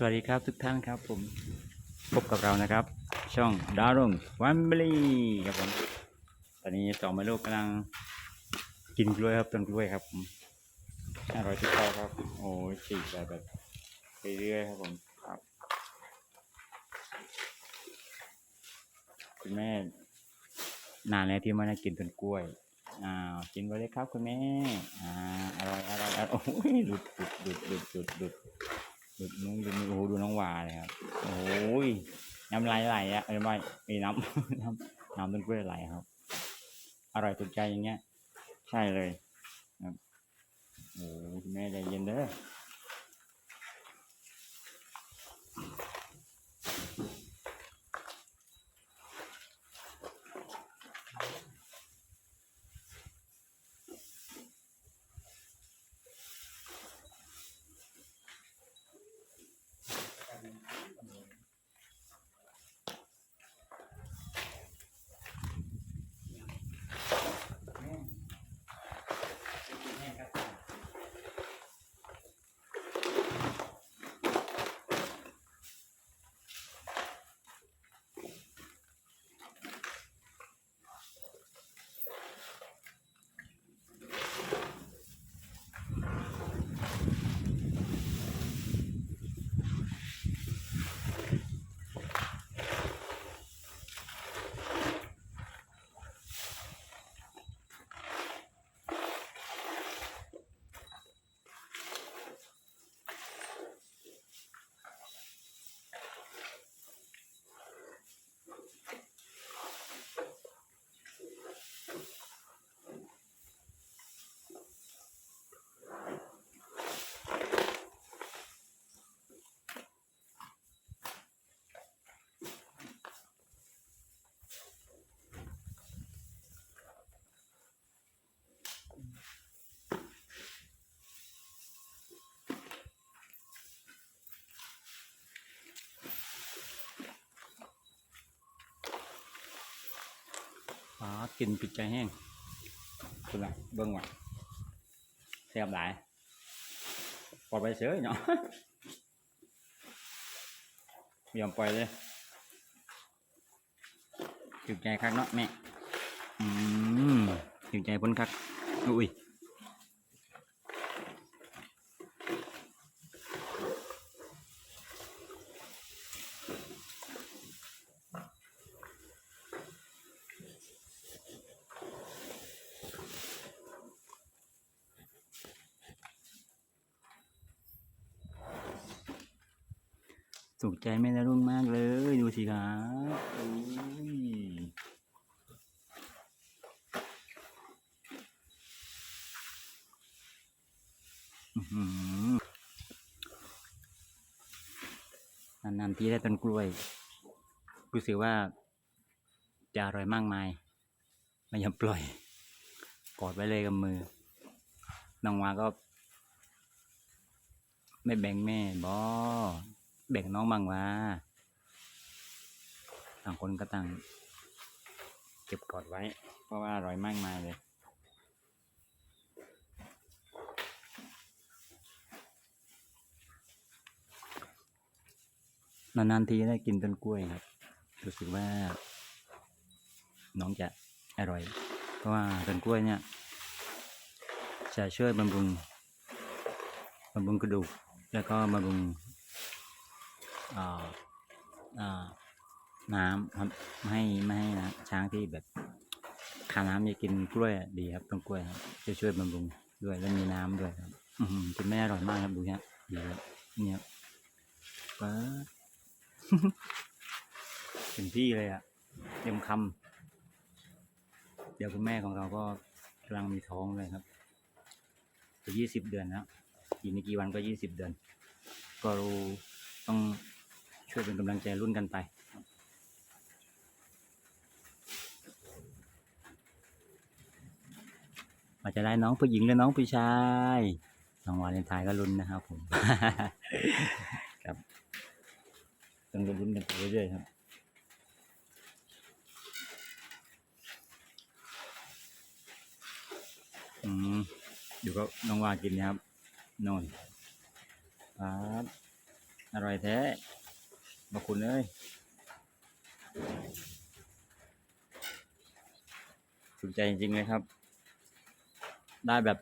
สวัสดีครับทุกท่านครับผมพบกับเรานะครับ ช่องดาวรุ่งวันบลีครับผมตอนนี้สองแม่ลูกกำลังกินกล้วยครับต้นกล้วยครับผมอร่อยที่คอครับ โอ้ยฉีกไปแบบเรื่อยๆครับผมครับคุณแม่นานแล้วที่ไม่ได้กินต้นกล้วยอ่ากินไปเลยครับคุณแม่อ่าอร่อยอร่อยอร่อยโอ้ยหลุดหลุดหลุดหลุดหลุด ดูน้องดูโอ้โหดูน้องวาเลยครับโอ้ยน้ำลายไหลอะเอ้ยไม่มีน้ำน้ำน้ำต้นกล้วยไหลครับ อร่อยถูกใจอย่างเงี้ย ใช่เลยครับโอ้โหแม่ใจเย็นเด้อ อ๋อ กินปิดใจแห้งคุณละเบิ้งว่ะแซ่บหลายปล่อยไปเฉยเนาะยอมปล่อยเลยถึกใจคักเนาะแม่อืมถึกใจพ้นคักอุ้ย สุขใจแม่ละรุ่งมากเลย ดูสิครับโอ้ยนานๆทีได้ต้นกล้วย รู้สึกว่า จะอร่อยมากมายไม่ยอมปล่อย กอดไว้เลยกับมือน้องวาก็ ไม่แบ่งแม่บอ แบ่งน้องบ้างว่าต่างคนก็ต่างเก็บกอดไว้ เพราะว่าอร่อยมากมายเลย นานๆทีได้กินต้นกล้วยครับ รู้สึกว่า น้องจะอร่อย เพราะว่าต้นกล้วยเนี่ย จะช่วยบำรุงบำรุงกระดูก แล้วก็บำรุง น้ำครับไม่ให้ไม่ให้นะช้างที่แบบขาน้ำจะกินกล้วยดีครับต้นกล้วยครับจะช่วยบำรุงด้วยแล้วมีน้ำด้วยครับกินไม่อร่อยมากครับดูเนี่ยดีครับเนี่ยป๊าเป็นที่เลยอะเต็มคำเดี๋ยวคุณแม่ของเราก็กำลังมีท้องเลยครับจะยี่สิบเดือนแล้วอีกไม่กี่วันก็ยี่สิบเดือน ก็รู้ต้อง ช่วยเป็นกำลังใจรุ่นกันไปอาจจะได้น้องผู้หญิงหรือน้องผู้ชายน้องวาเลนไทน์ก็ลุ้นนะครับผม ครับต้องลุ้นกันไปเรื่อยๆครับอืมอยู่ก็น้องวากินนะครับนอนครับอร่อยแท้ บาคุณเอ้ยถูกใจจริงๆเลยครับ ได้แบบ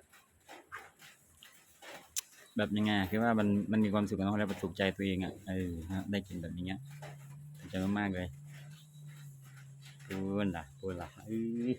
แบบยังไงคือว่ามันมันมีความสุขกับน้องแล้วมันถูกใจตัวเองอะเออฮะได้กินแบบนี้เงี้ยถูกใจมากๆเลยพูนล่ะพูนล่ะเอ้ย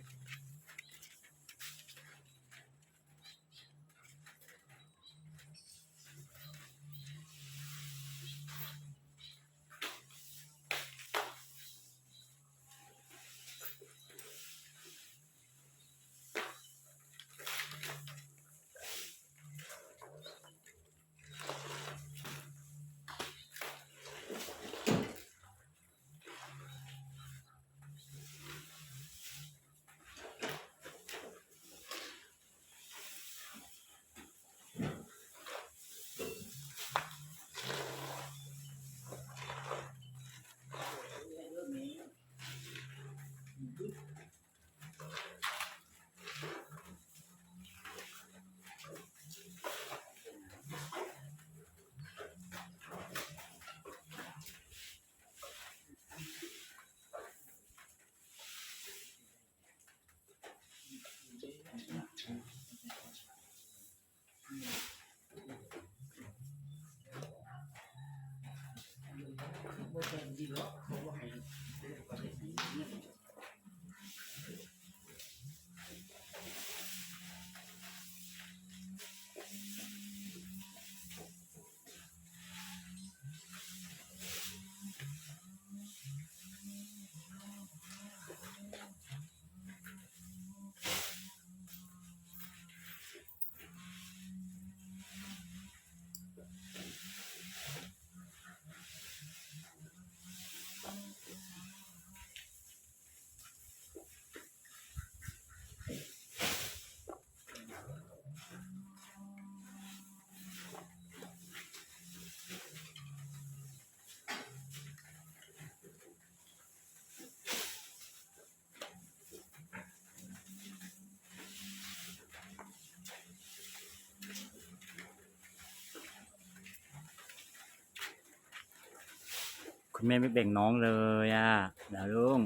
คุณแม่ไม่แบ่งน้องเลยอะเดี๋ยวลุง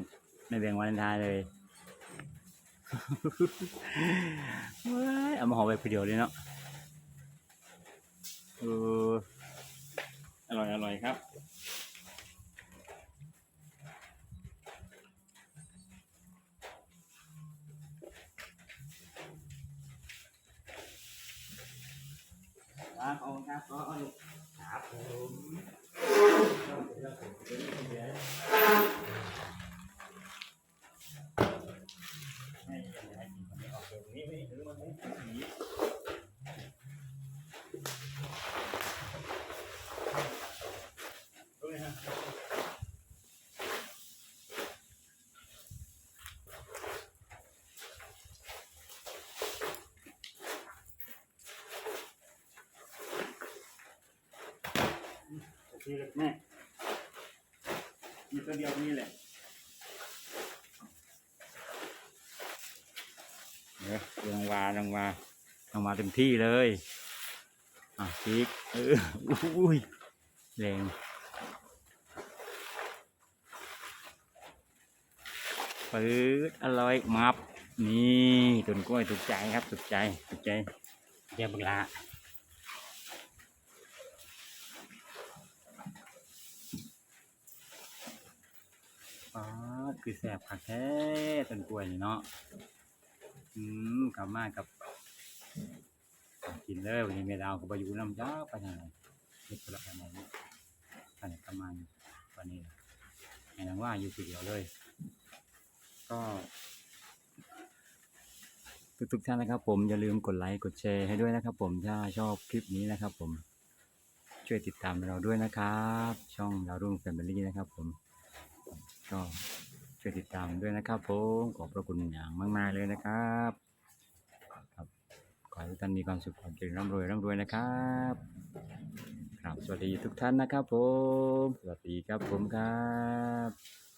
ไม่แบ่งวันเลนไทายเลยว้ายเอามาห่อไว้คนเดียวเลยเนาะเอออร่อยอร่อยครับครับขอบคุณครับก็ครับผมไม่อยากให้กินคนนี้ออกเดี๋ยวนี้ไม่ถือมันไม่หนีรู้ไหมฮะ โอเคเลยแม่มีตัวเดียวนี่แหละเดี๋ยวลงวาลงวาลงมาเต็มที่เลยอะพีกเอออุ้ยแรงปืดอร่อยมับ นี่ต้นกล้วยถูกใจครับถูกใจถูกใจแย่บังลาอ๋อ คือแสบผักแท้ต้นกล้วยนี่เนาะอืมกลับมากับ กินเลยวันนี้เมดาวกับบายูน้ำจ้าไปทางไหนเฮ็ดธุระกันไหนเนี่ยไปไหนประมาณวันนี้ไอ้นังว่าอยู่คนเดียวเลย ก็ทุกทุกๆท่านนะครับผมอย่าลืมกดไลค์กดแชร์ให้ด้วยนะครับ ผมถ้าชอบคลิปนี้นะครับผมช่วยติดตามเราด้วยนะครับ ช่องดาวรุ่งแฟมิลี่นะครับผมก็ ช่วยติดตามด้วยนะครับผมขอบพระคุณอย่างมาก ๆ เลยนะครับครับขอให้ทุกท่านมีความสุขความเจริญร่ำรวยร่ำรวยนะครับครับสวัสดีทุกท่านนะครับผมสวัสดีครับผมครับ